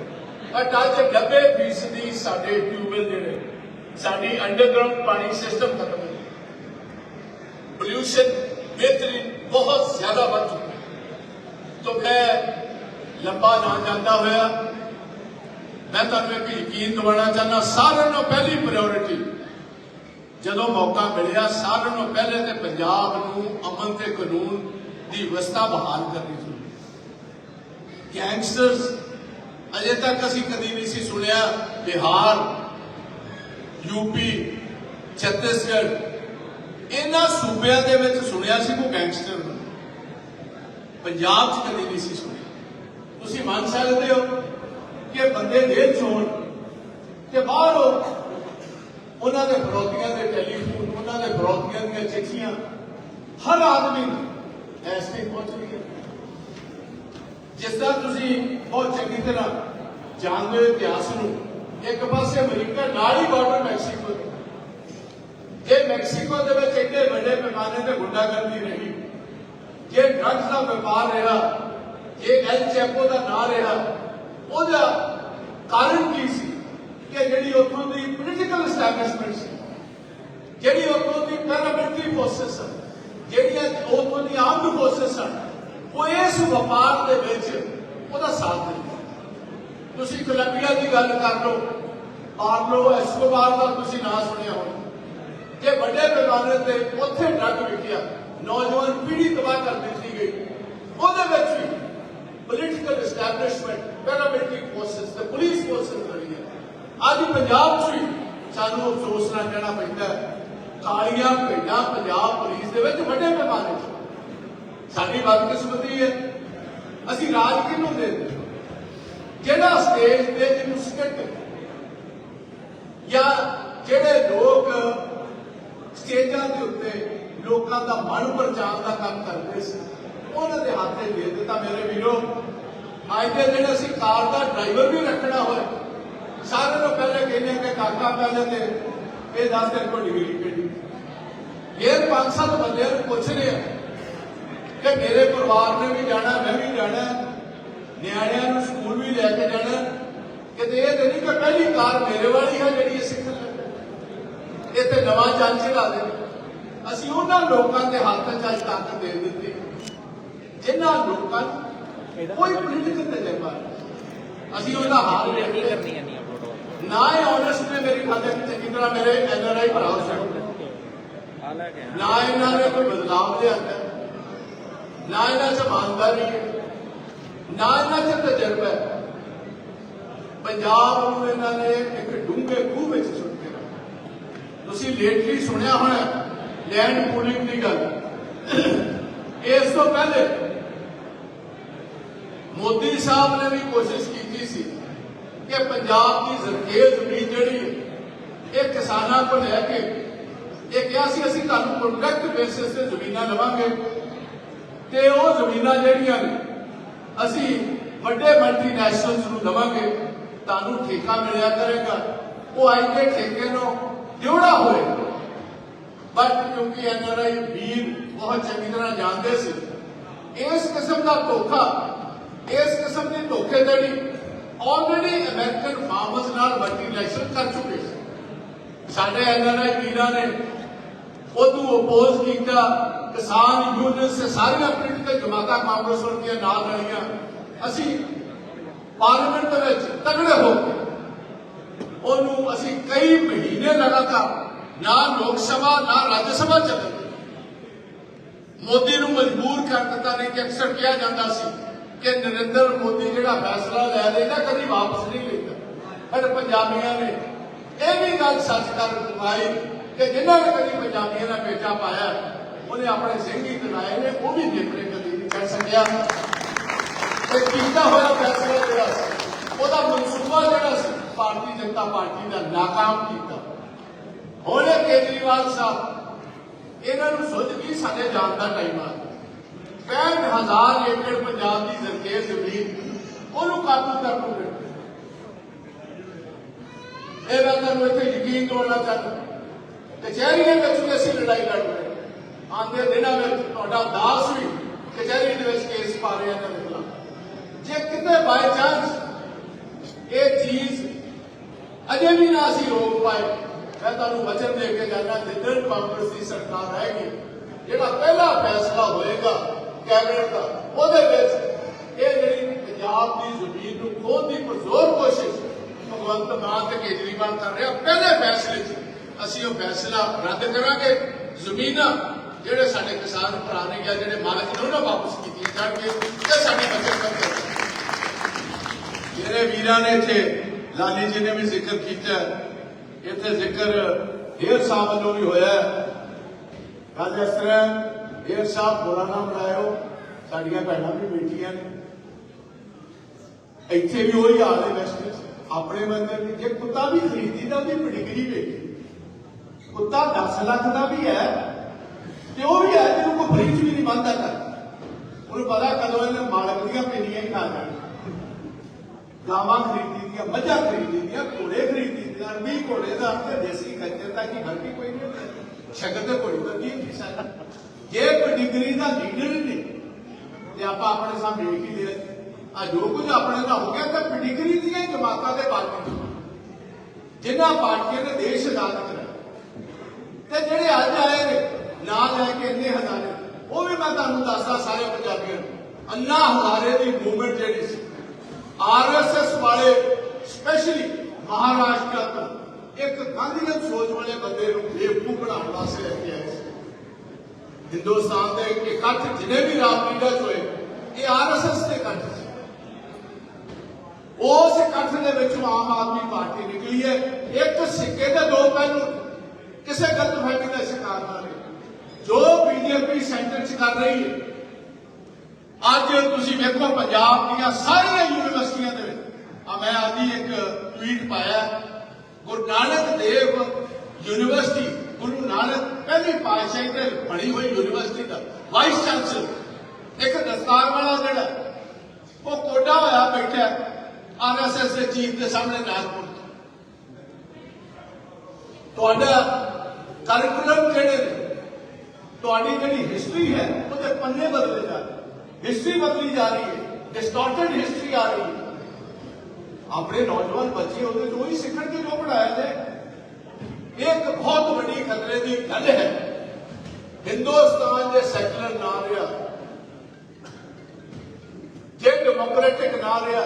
ਬਟ ਅੱਜ 90% ਦੀ ਸਾਡੇ ਟਿਊਬਵੈਲ ਜਿਹੜੇ ਸਾਡੀ ਅੰਡਰਗਰਾਉਂਡ ਪਾਣੀ ਸਿਸਟਮ ਖਤਮ ਹੋ ਗਿਆ ਪੋਲਿਊਸ਼ਨ ਬਿਹਤਰੀਨ ਬਹੁਤ ਜ਼ਿਆਦਾ ਵੱਧ ਚੁੱਕਾ ਤੋ ਮੈਂ ਲੰਬਾ ਨਾ ਜਾਂਦਾ ਹੋਇਆ। ਮੈਂ ਤੁਹਾਨੂੰ ਇੱਕ ਯਕੀਨ ਦਿਵਾਉਣਾ ਚਾਹੁੰਦਾ, ਸਾਰਿਆਂ ਨੂੰ ਪਹਿਲੀ ਪ੍ਰਾਇੋਰਟੀ ਜਦੋਂ ਮੌਕਾ ਮਿਲਿਆ, ਸਾਰਿਆਂ ਨੂੰ ਪਹਿਲੇ ਤੇ ਪੰਜਾਬ ਨੂੰ ਅਮਨ ਤੇ ਕਾਨੂੰਨ ਦੀ ਵਿਵਸਥਾ ਬਹਾਲ ਕਰਨੀ ਜ਼ਰੂਰੀ ਗੈਂਗਸਟਰਸ ਅਜੇ ਤੱਕ ਅਸੀਂ ਕਦੀ ਨਹੀਂ ਸੀ ਸੁਣਿਆ ਬਿਹਾਰ ਯੂਪੀ ਛੱਤੀਸਗੜ੍ਹ, ਇਹਨਾਂ ਸੂਬਿਆਂ ਦੇ ਵਿੱਚ ਸੁਣਿਆ ਸੀ ਕੋਈ ਗੈਂਗਸਟਰ ਨੂੰ? ਪੰਜਾਬ 'ਚ ਕਦੀ ਨਹੀਂ ਸੀ ਸੁਣਿਆ। ਤੁਸੀਂ ਮੰਨ ਸਕਦੇ ਹੋ ਕਿ ਬੰਦੇ ਜੇਲ੍ਹ 'ਚ ਹੋਣ ਤੇ ਬਾਹਰ ਹੋ ਉਹਨਾਂ ਦੇ ਵਿਰੋਧੀਆਂ ਦੇ ਟੈਲੀਫੋਨ, ਉਹਨਾਂ ਦੇ ਵਿਰੋਧੀਆਂ ਦੀਆਂ ਚਿੱਠੀਆਂ, ਹਰ ਆਦਮੀ ਨੂੰ ਤੇ ਪਹੁੰਚ ਰਹੀ ਹੈ ਜਿਸ ਤਰ੍ਹਾਂ ਤੁਸੀਂ ਬਹੁਤ ਚੰਗੀ ਤਰ੍ਹਾਂ ਜਾਣਦੇ ਹੋ ਇਤਿਹਾਸ ਨੂੰ, ਇੱਕ ਪਾਸੇ ਅਮਰੀਕਾ ਨਾਲ ਹੀ ਬਾਰਡਰ ਮੈਕਸੀਕੋ ਦੇ। ਜੇ ਮੈਕਸੀਕੋ ਦੇ ਵਿੱਚ ਇੰਨੇ ਵੱਡੇ ਪੈਮਾਨੇ ਤੇ ਗੁੰਡਾਗਰਦੀ ਰਹੀ ਜੇ ਡਰੱਗਸ ਦਾ ਵਪਾਰ ਰਿਹਾ, ਜੇ ਐਲ ਚੈਪੋ ਦਾ ਨਾਂ ਰਿਹਾ, ਉਹਦਾ ਕਾਰਨ ਕੀ ਸੀ? ਕਿ ਜਿਹੜੀ ਉੱਥੋਂ ਦੀ ਪੋਲੀਟੀਕਲ ਐਸਟੈਬਲਿਸ਼ਮੈਂਟ ਸੀ, ਜਿਹੜੀ ਉੱਥੋਂ ਦੀ ਪੈਰਾਮਿਲਟਰੀ ਫੋਰਸਸ ਸਨ ਜਿਹੜੀਆਂ ਉੱਥੋਂ ਦੀ ਆਰਮਡ ਫੋਰਸਸ ਸਨ ਉਹ ਇਸ ਵਪਾਰ ਦੇ ਵਿੱਚ ਉਹਦਾ ਸਾਥ ਦਿੰਦੇ ਤੁਸੀਂ ਕੋਲੰਬੀਆ ਦੀ ਗੱਲ ਕਰ ਲਓ ਪਾਬਲੋ ਐਸਕੋਬਾਰ ਦਾ ਤੁਸੀਂ ਨਾਂ ਸੁਣਿਆ ਹੋਣਾ। ਕਿ ਵੱਡੇ ਪੈਮਾਨੇ ਤੇ ਉੱਥੇ ਡਰੱਗ ਵਿਕਿਆ ਨੌਜਵਾਨ ਪੀੜ੍ਹੀ ਤਬਾਹ ਕਰ ਦਿੱਤੀ ਗਈ ਉਹਦੇ ਵਿੱਚ ਵੀ ਪੋਲੀਟੀਕਲ ਐਸਟੈਬਲਿਸ਼ਮੈਂਟ ਪੈਰਾਮਿਲਟਰੀ ਫੋਰਸਸ ਤੇ ਪੁਲਿਸ ਫੋਰਸਸ ਰਹੀਆਂ ਅੱਜ ਪੰਜਾਬ 'ਚ ਵੀ ਸਾਨੂੰ ਅਫਸੋਸ ਨਾਲ ਕਹਿਣਾ ਪੈਂਦਾ ਹੈ, ਕਾਲੀਆਂ ਭੇਡਾਂ ਪੰਜਾਬ ਪੁਲਿਸ ਦੇ ਵਿੱਚ ਵੱਡੇ ਪੈਮਾਨੇ 'ਚ ਸਾਡੀ ਬਦਕਿਸਮਤੀ ਹੈ। ਅਸੀਂ ਰਾਜ ਕਿਹਨੂੰ ਦੇ ਦਿੰਦੇ ਜਿਹੜਾ ਸਟੇਜ ਤੇ ਜਿਹਨੂੰ ਸਕਿੱਟ ਜਾਂ ਜਿਹੜੇ ਲੋਕ ਸਟੇਜਾਂ ਦੇ ਉੱਤੇ ਲੋਕਾਂ ਦਾ ਮਨ ਪਰਚਾਉਣ ਦਾ ਕੰਮ ਕਰਦੇ ਸੀ, ਉਹਨਾਂ ਦੇ ਹੱਥੇ ਦੇ ਦਿੱਤਾ ਮੇਰੇ ਵੀਰੋ। ਅੱਜ ਦੇ ਦਿਨ ਅਸੀਂ ਕਾਰ ਦਾ ਡਰਾਈਵਰ ਵੀ ਰੱਖਣਾ ਹੋਇਆ। ਸਾਰਿਆਂ ਨੂੰ ਪਹਿਲੇ ਕਹਿੰਦੇ ਕਿ ਕਾਕਾ ਪਹਿਲੇ ਤੇ ਇਹ ਦੱਸ ਤੇਰੇ ਕੋਲ ਡਿਗਰੀ ਕਿਹੜੀ ਇਹ ਪੰਜ ਸੱਤ ਬੰਦਿਆਂ ਨੂੰ ਪੁੱਛ ਰਹੇ ਆ ਕਿ ਮੇਰੇ ਪਰਿਵਾਰ ਨੇ ਵੀ ਜਾਣਾ ਮੈਂ ਵੀ ਜਾਣਾ ਨਿਆਣਿਆਂ ਨੂੰ ਸਕੂਲ ਵੀ ਲੈ ਕੇ ਜਾਣਾ। ਕਿਤੇ ਇਹ ਤੇ ਨਹੀਂ ਕਿ ਪਹਿਲੀ ਕਾਰ ਮੇਰੇ ਵਾਲੀ ਹੈ ਜਿਹੜੀ ਲੈ ਇਹ ਤੇ ਨਵਾਂ ਚੰਨ ਚੜਾ ਦੇ। ਅਸੀਂ ਉਹਨਾਂ ਲੋਕਾਂ ਦੇ ਹੱਥ 'ਚ ਅੱਜ ਤਾਕਤ ਦੇ ਦਿੱਤੀ। ਜਿਨ੍ਹਾਂ ਲੋਕਾਂ ਕੋਈ ਪੋਲੀਟੀਕਲ ਤਜਰਬਾ ਨਹੀਂ। ਅਸੀਂ ਉਹਦਾ ਹਾਲ ਵੇਖਦੇ ਕਰਨੀ ਹੈ ਨਹੀਂ ਨਾ ਇਹ ਆਨੈਸਟ ਨੇ ਮੇਰੀ ਖਾਤੇ ਵਿੱਚ ਚੰਗੀ ਤਰ੍ਹਾਂ ਮੇਰੇ ਐਨਆਰਆਈ ਭਰਾ ਸਕਦੇ ਨਾ ਇਹਨਾਂ ਨੇ ਕੋਈ ਬਦਲਾਵ ਲਿਆਂਦਾ ਨਾ ਇਹਨਾਂ 'ਚ ਇਮਾਨਦਾਰੀ ਹੈ। ਨਾ ਇਹਨਾਂ 'ਚ ਤਜਰਬਾ ਹੈ। ਪੰਜਾਬ ਨੂੰ ਇਹਨਾਂ ਨੇ ਇੱਕ ਡੂੰਘੇ ਖੂਹ ਵਿੱਚ ਸੁੱਟ ਕੇ ਤੁਸੀਂ ਲੇਟਲੀ ਸੁਣਿਆ ਹੋਣਾ ਲੈਂਡ ਪੂਲਿੰਗ ਦੀ ਗੱਲ। ਇਸ ਤੋਂ ਪਹਿਲੇ ਮੋਦੀ ਸਾਹਿਬ ਨੇ ਵੀ ਕੋਸ਼ਿਸ਼ ਕੀਤੀ ਸੀ ਕਿ ਪੰਜਾਬ ਦੀ ਜ਼ਰਖੇਜ਼ ਜ਼ਮੀਨ ਜਿਹੜੀ ਹੈ, ਇਹ ਕਿਸਾਨਾਂ ਕੋਲ ਲੈ ਕੇ ਇਹ ਕਿਹਾ ਸੀ, ਅਸੀਂ ਤੁਹਾਨੂੰ ਪ੍ਰੋਡਕਟ ਬੇਸਿਸ ਤੇ ਜ਼ਮੀਨਾਂ ਲਵਾਂਗੇ ਤੇ ਉਹ ਜ਼ਮੀਨਾਂ ਜਿਹੜੀਆਂ ਨੇ, ਅਸੀਂ ਵੱਡੇ ਮਲਟੀਨੈਸ਼ਨਲਸ ਨੂੰ ਲਵਾਂਗੇ ਤੁਹਾਨੂੰ ਠੇਕਾ ਮਿਲਿਆ ਕਰੇਗਾ। ਉਹ ਆਈ ਕੇ ਠੇਕੇ ਨੂੰ ਦਿਉੜਾ ਹੋਏਗਾ ਬਟ ਕਿਉਂਕਿ ਐਨਆਰਆਈ ਵੀਰ ਬਹੁਤ ਚੰਗੀ ਤਰ੍ਹਾਂ ਜਾਣਦੇ ਸੀ, ਇਸ ਕਿਸਮ ਦਾ ਧੋਖਾ, ਇਸ ਕਿਸਮ ਦੀ ਧੋਖੇਧੜੀ ਆਲਰੇਡੀ ਅਮਰੀਕਨ ਫਾਰਮਰਸ ਨਾਲ ਮਲਟੀਨੈਸ਼ਨਲ ਕਰ ਚੁੱਕੇ ਸੀ। ਸਾਡੇ ਐਨਆਰਆਈ ਵੀਰਾਂ ਨੇ ਉਹਨੂੰ ਅਪੋਜ਼ ਕੀਤਾ। ਕਿਸਾਨ ਯੂਨੀਅਨ ਸੇ ਸਾਰੀਆਂ ਪੋਲੀਟੀਕਲ ਜਮਾਤਾਂ ਕਾਂਗਰਸ ਵਰਗੀਆਂ ਨਾਲ ਰਲੀਆਂ। ਅਸੀਂ ਪਾਰਲੀਮੈਂਟ ਦੇ ਵਿੱਚ ਤਗੜੇ ਹੋ ਕੇ ਉਹਨੂੰ ਅਸੀਂ ਕਈ ਮਹੀਨੇ ਲਗਾਤਾਰ ਨਾ ਲੋਕ ਸਭਾ, ਨਾ ਰਾਜ ਸਭਾ ਚੱਲੇ। ਮੋਦੀ ਨੂੰ ਮਜਬੂਰ ਕਰ ਦਿੱਤਾ ਨਹੀਂ ਕਿ ਅਕਸਰ ਕਿਹਾ ਜਾਂਦਾ ਸੀ ਕਿ ਨਰਿੰਦਰ ਮੋਦੀ ਜਿਹੜਾ ਫੈਸਲਾ ਲੈ ਲੈਂਦਾ ਕਦੀ ਵਾਪਸ ਨਹੀਂ ਲੈਂਦਾ ਪਰ ਪੰਜਾਬੀਆਂ ਨੇ ਇਹ ਵੀ ਗੱਲ ਸੱਚ ਕਰ ਦਿਖਾਈ ਕਿ ਜਿਨ੍ਹਾਂ ਨੇ ਕਦੀ ਪੰਜਾਬੀਆਂ ਦਾ ਪੇਚਾ ਪਾਇਆ ਉਹਨੇ ਆਪਣੇ ਸਿੰਘ ਹੀ ਦਿਲਾਏ ਨੇ, ਉਹ ਵੀ ਨੇਪਰੇ ਕਦੀ ਨਹੀਂ ਕਰ ਸਕਿਆ। ਤੇ ਕੀਤਾ ਹੋਇਆ ਫੈਸਲਾ ਜਿਹੜਾ ਸੀ, ਉਹਦਾ ਮਨਸੂਬਾ ਜਿਹੜਾ ਸੀ, ਭਾਰਤੀ ਜਨਤਾ ਪਾਰਟੀ ਦਾ ਨਾਕਾਮ ਕੀਤਾ। ਹੁਣ ਇਹ ਕੇਜਰੀਵਾਲ ਸਾਹਿਬ, ਇਹਨਾਂ ਨੂੰ ਸੁੱਝ ਗਈ ਸਾਡੇ ਜਾਣ ਦਾ ਟਾਈਮ ਆ 65000 ਏਕੜ ਪੰਜਾਬ ਦੀ ਜ਼ਰਖੇਜ਼ ਜ਼ਮੀਨ, ਉਹਨੂੰ ਕਾਬੂ ਕਰ ਲੂਗੇ ਇਹ ਮੈਂ ਤੁਹਾਨੂੰ ਇੱਥੇ ਯਕੀਨ ਦਿਵਾਉਣਾ ਚਾਹੁੰਦਾ। ਕਚਹਿਰੀਆਂ ਵਿੱਚ ਵੀ ਅਸੀਂ ਲੜਾਈ ਲੜ ਰਹੇ ਹਾਂ। ਆਉਂਦੇ ਦਿਨਾਂ ਵਿੱਚ ਤੁਹਾਡਾ ਦਾਸ ਵੀ ਕਚਹਿਰੀ ਦੇ ਵਿੱਚ ਕੇਸ ਪਾ ਰਿਹਾ ਇਹਨਾਂ ਦੇ ਖਿਲਾਫ ਜੇ ਕਿਤੇ ਬਾਈ ਚਾਂਸ ਇਹ ਚੀਜ਼ ਅਜੇ ਵੀ ਨਾ ਅਸੀਂ ਰੋਕ ਪਾਏ, ਮੈਂ ਤੁਹਾਨੂੰ ਵਚਨ ਦੇ ਕੇ ਜਾਣਾ ਜਿੱਦਣ ਕਾਂਗਰਸ ਦੀ ਸਰਕਾਰ ਆਏਗੀ, ਜਿਹੜਾ ਪਹਿਲਾ ਫੈਸਲਾ ਹੋਏਗਾ ਕੈਬਨਿਟ ਦਾ, ਉਹਦੇ ਵਿੱਚ ਇਹ ਜਿਹੜੀ ਪੰਜਾਬ ਦੀ ਜ਼ਮੀਨ ਨੂੰ ਖੋਹਣ ਦੀ ਪੁਰਜ਼ੋਰ ਕੋਸ਼ਿਸ਼ ਭਗਵੰਤ ਮਾਨ ਤੇ ਕੇਜਰੀਵਾਲ ਕਰ ਰਿਹਾ, ਪਹਿਲੇ ਫੈਸਲੇ 'ਚ ਅਸੀਂ ਉਹ ਫੈਸਲਾ ਰੱਦ ਕਰਾਂਗੇ। ਜ਼ਮੀਨਾਂ ਜਿਹੜੇ ਸਾਡੇ ਕਿਸਾਨ ਭਰਾ ਨੇ ਜਾਂ ਜਿਹੜੇ ਮਾਲਕ ਨੇ ਉਹਨਾਂ ਵਾਪਸ ਕੀਤੀਆਂ ਜਾਣਗੇ ਤੇ ਸਾਡੀ ਬਚਤ ਕਰਦੇ ਮੇਰੇ ਵੀਰਾਂ ਨੇ ਇੱਥੇ ਲਾਲੀ ਜੀ ਨੇ ਵੀ ਜ਼ਿਕਰ ਕੀਤਾ ਇੱਥੇ ਜ਼ਿਕਰ ਢੇਰ ਸਾਹਿਬ ਵੱਲੋਂ ਵੀ ਹੋਇਆ ਹੈ। ਗੱਲ ਇਸ ਤਰ੍ਹਾਂ ਹੈ, ਢੇਰ ਸਾਹਿਬ ਬੁਰਾ ਨਾ ਬਣਾਇਓ ਸਾਡੀਆਂ ਭੈਣਾਂ ਵੀ ਬੈਠੀਆਂ ਨੇ। ਇੱਥੇ ਵੀ ਉਹੀ ਹਾਲ ਹੈ ਵੈਸਟ ਆਪਣੇ ਬੰਦੇ ਵੀ ਜੇ ਕੁੱਤਾ ਵੀ ਖਰੀਦੀ ਤਾਂ ਉਹਦੀ ਪਡਿਗਰੀ ਵੇਖੀ। ਕੁੱਤਾ 10 ਲੱਖ ਦਾ ਵੀ ਹੈ ਤੇ ਉਹ ਵੀ ਹੈ ਜਿਹਨੂੰ ਕੋਈ ਫ੍ਰਿਜ ਵੀ ਨਹੀਂ ਬੰਦਾ ਕਰ ਉਹਨੂੰ ਪਤਾ ਕਦੋਂ ਇਹਨੇ ਮਾਲਕ ਦੀਆਂ ਪਿੰਨੀਆਂ ਖਾ ਜਾਣੀਆਂ ਗਾਵਾਂ ਖਰੀਦੀ ਦੀਆਂ, ਮੱਝਾਂ ਖਰੀਦੀ ਦੀਆਂ, ਘੋੜੇ ਖਰੀਦੀ ਦੀਆਂ ਵੀ ਘੋੜੇ ਦਾ ਤੇ ਦੇਸੀ ਖੱਜਰ ਦਾ ਕੀ ਫ਼ਰਕ ਕੋਈ ਨਹੀਂ ਸ਼ਕਲ ਤੇ ਘੋੜੀ ਵਰਗੀ ਹੀ ਸਾਡੀ ਜੇ ਕੋਈ ਡਿਗਰੀ ਦਾ ਲੀਡਰ ਹੀ ਨਹੀਂ, ਤੇ ਆਪਾਂ ਆਪਣੇ ਸਾਹਮਣੇ ਵੇਖ ਹੀ ਆ ਜੋ ਕੁਝ ਆਪਣੇ ਨਾਲ ਹੋ ਗਿਆ ਤਾਂ ਡਿਗਰੀ ਦੀਆਂ ਜਮਾਤਾਂ ਦੇ ਬਾਕੀ ਜਿਨ੍ਹਾਂ ਪਾਰਟੀਆਂ ਨੇ ਦੇਸ਼ ਆਜ਼ਾਦ ਤੇ ਜਿਹੜੇ ਅੱਜ ਆਏ ਨੇ ਨਾਂ ਲੈ ਕੇ ਇੰਨੇ ਹਜ਼ਾਰੇ ਉਹ ਵੀ ਮੈਂ ਤੁਹਾਨੂੰ ਦੱਸਦਾ ਸਾਰੇ ਪੰਜਾਬੀਆਂ ਨੂੰ ਅੰਨਾ ਹਜ਼ਾਰੇ ਦੀ ਮੂਵਮੈਂਟ ਜਿਹੜੀ ਸੀ ਆਰਐਸਐਸ ਵਾਲੇ ਸਪੈਸ਼ਲੀ ਮਹਾਰਾਸ਼ਟਰ ਤੋਂ, ਇੱਕ ਗਾਂਧੀਅਨ ਸੋਚ ਵਾਲੇ ਬੰਦੇ ਨੂੰ ਬੇਵਕੂਫ ਬਣਾਉਣ ਵਾਸਤੇ ਲੈ ਕੇ ਆਏ ਸੀ। ਹਿੰਦੁਸਤਾਨ ਦੇ ਇਕੱਠ ਜਿਹਨੇ ਵੀ ਰਾਮਲੀਲਾ ਹੋਏ, ਇਹ ਆਰਐਸਐਸ ਦੇ ਇਕੱਠ ਸੀ। ਉਸ ਇਕੱਠ ਦੇ ਵਿੱਚੋਂ ਆਮ ਆਦਮੀ ਪਾਰਟੀ ਨਿਕਲੀ ਹੈ, ਇੱਕ ਸਿੱਕੇ ਦੇ ਦੋ ਪਹਿਲੂ ਕਿਸੇ ਗਲਤਫਹਿਮੀ ਦਾ ਸ਼ਿਕਾਰ ਨਾ ਰਹੇ ਜੋ ਬੀਜੇਪੀ ਸੈਂਟਰ 'ਚ ਕਰ ਰਹੀ ਹੈ, ਅੱਜ ਤੁਸੀਂ ਵੇਖੋ ਪੰਜਾਬ ਦੀਆਂ ਸਾਰੀਆਂ ਯੂਨੀਵਰਸਿਟੀਆਂ ਦੇ ਵਿੱਚ। ਆ ਮੈਂ ਆਦੀ ਇੱਕ ਟਵੀਟ ਪਾਇਆ ਗੁਰੂ ਨਾਨਕ ਦੇਵ ਯੂਨੀਵਰਸਿਟੀ, ਗੁਰੂ ਨਾਨਕ ਪਹਿਲੀ ਪਾਤਸ਼ਾਹੀ ਤੇ ਬਣੀ ਹੋਈ ਯੂਨੀਵਰਸਿਟੀ ਦਾ ਵਾਈਸ ਚਾਂਸਲਰ ਇੱਕ ਦਸਤਾਰ ਵਾਲਾ ਜਿਹੜਾ, ਉਹ ਕੋਡਾ ਹੋਇਆ ਬੈਠਾ ਆਰਐਸਐਸ ਦੇ ਚੀਫ ਦੇ ਸਾਹਮਣੇ ਨਾਗਪੁਰ ਤੁਹਾਡਾ ਕਰਿਕੂਲਮ ਜਿਹੜੇ ਨੇ, ਤੁਹਾਡੀ ਜਿਹੜੀ ਹਿਸਟਰੀ ਹੈ, ਉਹਦੇ ਪੰਨੇ ਬਦਲੇ ਜਾ ਰਹੇ ਹਿਸਟਰੀ ਬਦਲੀ ਜਾ ਰਹੀ ਹੈ ਡਿਸਟੋਰਟਡ ਹਿਸਟਰੀ ਆ ਰਹੀ ਹੈ। ਆਪਣੇ ਨੌਜਵਾਨ ਬੱਚੇ ਉਹਦੇ ਤੋਂ ਹੀ ਸਿੱਖਣ ਕਿ ਜੋ ਪੜਾਇਆ ਜਾਏ ਇਹ ਇੱਕ ਬਹੁਤ ਵੱਡੀ ਖਤਰੇ ਦੀ ਗੱਲ ਹੈ, ਹਿੰਦੁਸਤਾਨ ਦੇ ਸੈਕੂਲਰ ਨਾ ਰਿਹਾ। ਜੇ ਡੈਮੋਕ੍ਰੈਟਿਕ ਨਾ ਰਿਹਾ,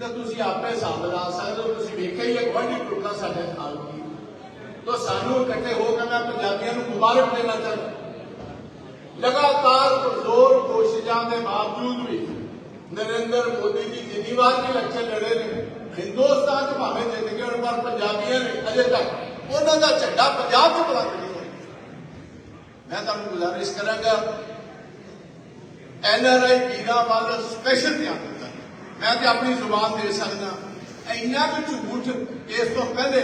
ਤਾਂ ਤੁਸੀਂ ਆਪੇ ਹਿਸਾਬ ਲਾ ਸਕਦੇ ਹੋ, ਤੁਸੀਂ ਵੇਖਿਆ ਹੀ ਹੈ ਗਵਾਂਢੀ ਟੁੱਟਾ ਸਾਡੇ ਨਾਲ। ਕੀ ਤੋ ਸਾਨੂੰ ਇਕੱਠੇ ਹੋ ਕੇ ਮੈਂ ਪੰਜਾਬੀਆਂ ਨੂੰ ਮੁਬਾਰਕ ਦੇਣਾ ਚਾਹੁੰਦਾ ਲਗਾਤਾਰ ਜ਼ੋਰ ਕੋਸ਼ਿਸ਼ਾਂ ਦੇ ਬਾਵਜੂਦ ਵੀ ਨਰਿੰਦਰ ਮੋਦੀ ਜੀ ਜਿੰਨੀ ਵਾਰ ਵੀ ਇਲੈਕਸ਼ਨ ਲੜੇ ਨੇ, ਹਿੰਦੁਸਤਾਨ ਚ ਭਾਵੇਂ ਜਿੱਤ ਗਏ ਪਰ ਪੰਜਾਬੀਆਂ ਨੇ ਅਜੇ ਤੱਕ ਉਹਨਾਂ ਦਾ ਝੰਡਾ ਪੰਜਾਬ ਚ ਬੁਲੰਦ ਨਹੀਂ ਹੋਇਆ ਮੈਂ ਤੁਹਾਨੂੰ ਗੁਜ਼ਾਰਿਸ਼ ਕਰਾਂਗਾ ਐਨਆਰਆਈ ਵੀਰਾਂ ਵੱਲ ਸਪੈਸ਼ਲ ਧਿਆਨ ਦਿੱਤਾ। ਮੈਂ ਤੇ ਆਪਣੀ ਜ਼ੁਬਾਨ ਦੇ ਸਕਦਾ ਇੰਨਾ ਕੁ ਝੂਠ ਇਸ ਤੋਂ ਪਹਿਲੇ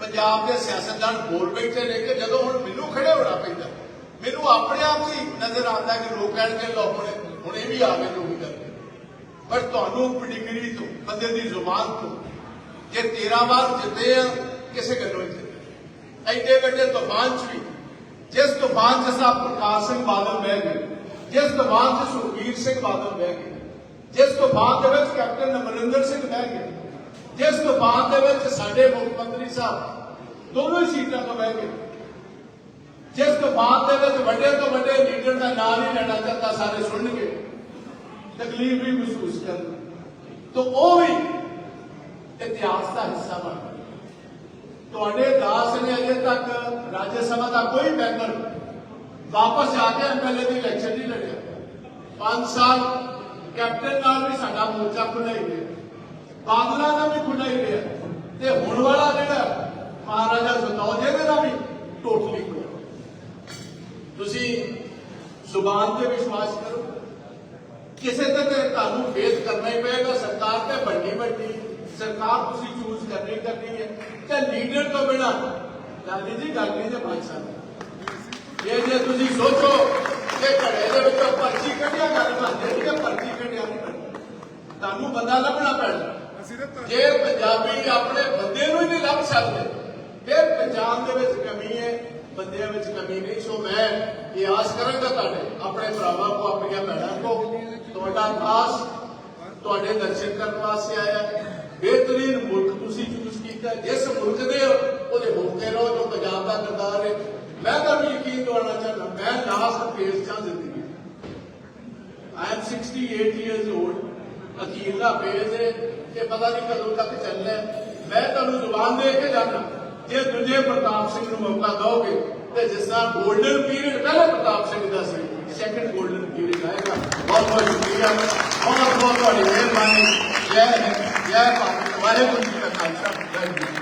ਪੰਜਾਬ ਦੇ ਸਿਆਸਤਦਾਨ ਬੋਲ ਬੈਠੇ ਨੇ ਕਿ ਜਦੋਂ ਹੁਣ ਮੈਨੂੰ ਖੜੇ ਹੋਣਾ ਪੈਂਦਾ, ਮੈਨੂੰ ਆਪਣੇ ਆਪ ਹੀ ਨਜ਼ਰ ਆਉਂਦਾ ਕਿ ਲੋਕ ਕਹਿਣਗੇ ਲੋ ਹੁਣ ਹੁਣ ਇਹ ਵੀ ਆ ਗਏ ਜੋ ਕਰਦੇ ਪਰ ਤੁਹਾਨੂੰ ਪਡਿਗਰੀ ਤੋਂ, ਬੰਦੇ ਦੀ ਜ਼ੁਬਾਨ ਤੋਂ, ਜੇ 13 ਵਾਰ ਜਿੱਤੇ ਆ, ਕਿਸੇ ਗੱਲੋਂ ਹੀ ਜਿੱਤੇ ਐਡੇ ਵੱਡੇ ਤੂਫਾਨ ਚ ਵੀ, ਜਿਸ ਤੂਫਾਨ ਚ ਸਾ ਪ੍ਰਕਾਸ਼ ਸਿੰਘ ਬਾਦਲ ਬਹਿ ਗਏ, ਜਿਸ ਤੂਫਾਨ ਚ ਸੁਖਬੀਰ ਸਿੰਘ ਬਾਦਲ ਬਹਿ ਗਏ, ਜਿਸ ਤੂਫਾਨ ਦੇ ਵਿੱਚ ਕੈਪਟਨ ਅਮਰਿੰਦਰ ਸਿੰਘ ਬਹਿ ਗਏ ਜਿਸ ਤੂਫਾਨ ਦੇ ਵਿੱਚ ਸਾਡੇ ਮੁੱਖ ਮੰਤਰੀ ਸਾਹਿਬ, ਦੋਨੋਂ ਹੀ ਸੀਟਾਂ ਤੋਂ ਬਹਿ ਗਏ ਜਿਸ ਤੂਫਾਨ ਦੇ ਵਿੱਚ ਵੱਡੇ ਤੋਂ ਵੱਡੇ ਲੀਡਰ ਦਾ ਨਾਮ ਹੀ ਲੈਣਾ ਚਾਹਤਾ ਸਾਰੇ ਸੁਣਨਗੇ, ਤਕਲੀਫ ਵੀ ਮਹਿਸੂਸ ਕਰਨ ਤਾਂ ਉਹ ਵੀ ਇਤਿਹਾਸ ਦਾ ਹਿੱਸਾ ਬਣ ਗਏ। ਤੁਹਾਡੇ ਦਾਸ ਨੇ ਅਜੇ ਤੱਕ ਰਾਜ ਸਭਾ ਦਾ ਕੋਈ ਮੈਂਬਰ ਵਾਪਸ ਜਾ ਕੇ ਐਮਐਲਏ ਦੀ ਇਲੈਕਸ਼ਨ ਨਹੀਂ ਲੜਿਆ। 5 ਸਾਲ ਕੈਪਟਨ ਨਾਲ ਵੀ ਸਾਡਾ ਮੋਰਚਾ ਖੁੱਲ੍ਹਾ ਹੀ ਰਿਹਾ ਕਾਂਗਲਾ ਦਾ ਵੀ ਖੁੱਡਾ ਹੀ ਪਿਆ। ਤੇ ਹੁਣ ਵਾਲਾ ਜਿਹੜਾ ਮਹਾਰਾਜਾ ਸਤੌਜੇ ਦੇ ਦਾ ਵੀ ਟੋਟਲੀ ਖੁੱਡਾ ਤੁਸੀਂ ਸੁਬਾਨ ਤੇ ਵਿਸ਼ਵਾਸ ਕਰੋ, ਕਿਸੇ ਤੇ ਤੇ ਤੁਹਾਨੂੰ ਫੇਸ ਕਰਨਾ ਹੀ ਪਏਗਾ, ਸਰਕਾਰ ਤੇ ਵੱਡੀ ਵੱਡੀ, ਸਰਕਾਰ ਤੁਸੀਂ ਚੂਜ਼ ਕਰਨੀ ਕਰਨੀ ਹੈ। ਤੇ ਲੀਡਰ ਤੋਂ ਬਿਨਾ, ਗਾਂਧੀ ਜੀ, ਗਾਂਧੀ ਦੇ ਬਣ ਸਕਦੇ ਜੇ ਜੇ ਤੁਸੀਂ ਸੋਚੋ ਕਿ ਘੜੇ ਦੇ ਵਿੱਚੋਂ ਪਰਚੀ ਕੱਢਿਆ, ਗੱਲ ਬਣਦੀ ਹੈ ਪਰਚੀ ਕੱਢਿਆ ਨਹੀਂ ਤੁਹਾਨੂੰ ਬੰਦਾ ਲੱਭਣਾ ਪੈਣਾ। ਜੇ ਪੰਜਾਬੀ ਆਪਣੇ ਬੰਦੇ ਨੂੰ ਹੀ ਨਹੀਂ ਲੱਭ ਸਕਦੇ ਫਿਰ ਪੰਜਾਬ ਦੇ ਵਿੱਚ ਕਮੀ ਹੈ ਬੰਦਿਆਂ ਵਿੱਚ ਕਮੀ ਨਹੀਂ। ਸੋ ਮੈਂ ਇਹ ਆਸ ਕਰਾਂਗਾ ਤੁਹਾਡੇ ਆਪਣੇ ਭਰਾਵਾਂ ਕੋ ਆਪਣੀਆਂ ਭੈਣਾਂ ਕੋ ਤੁਹਾਡਾ ਖਾਸ ਤੁਹਾਡੇ ਦਰਸ਼ਨ ਕਰਨ ਵਾਸਤੇ ਆਇਆ ਬਿਹਤਰੀਨ ਮੁਲਕ ਤੁਸੀਂ ਚੂਜ਼ ਕੀਤਾ। ਜਿਸ ਮੁਲਕ ਦੇ ਹੋ, ਉਹਦੇ ਹੋ ਕੇ ਰਹੋ ਜੋ ਪੰਜਾਬ ਦਾ ਕਰਤਾਰ ਹੈ। ਮੈਂ ਤੁਹਾਨੂੰ ਯਕੀਨ ਦਿਵਾਉਣਾ ਚਾਹੁੰਦਾ ਮੈਂ ਲਾਸਟ ਫੇਸ ਚਾਹ ਜ਼ਿੰਦਗੀ I am 68 years old. ਅਖੀਰਲਾ ਫੇਜ਼ ਹੈ। ਇਹ ਪਤਾ ਨਹੀਂ ਕਦੋਂ ਤੱਕ ਚੱਲਣਾ ਹੈ। ਮੈਂ ਤੁਹਾਨੂੰ ਜ਼ੁਬਾਨ ਦੇ ਕੇ ਜਾਣਾ ਜੇ ਦੂਜੇ ਪ੍ਰਤਾਪ ਸਿੰਘ ਨੂੰ ਮੌਕਾ ਦਿਓਗੇ ਤੇ ਜਿਸ ਤਰ੍ਹਾਂ 골ਡਨ ਪੀਰੀਅਡ ਪਹਿਲੇ ਪ੍ਰਤਾਪ ਸਿੰਘ ਦਾ ਸੀ ਸੈਕੰਡ 골ਡਨ ਪੀਰੀਅਡ ਆਏਗਾ ਬਹੁਤ ਬਹੁਤ ਸ਼ੁਕਰੀਆ ਬਹੁਤ ਬਹੁਤ ਤੁਹਾਡੀ ਮਿਹਰਬਾਨੀ ਜੈ ਹਿੰਦ ਜੈ ਭਾਰਤ ਵਾਹਿਗੁਰੂ ਜੀ ਕਾ ਖਾਲਸਾ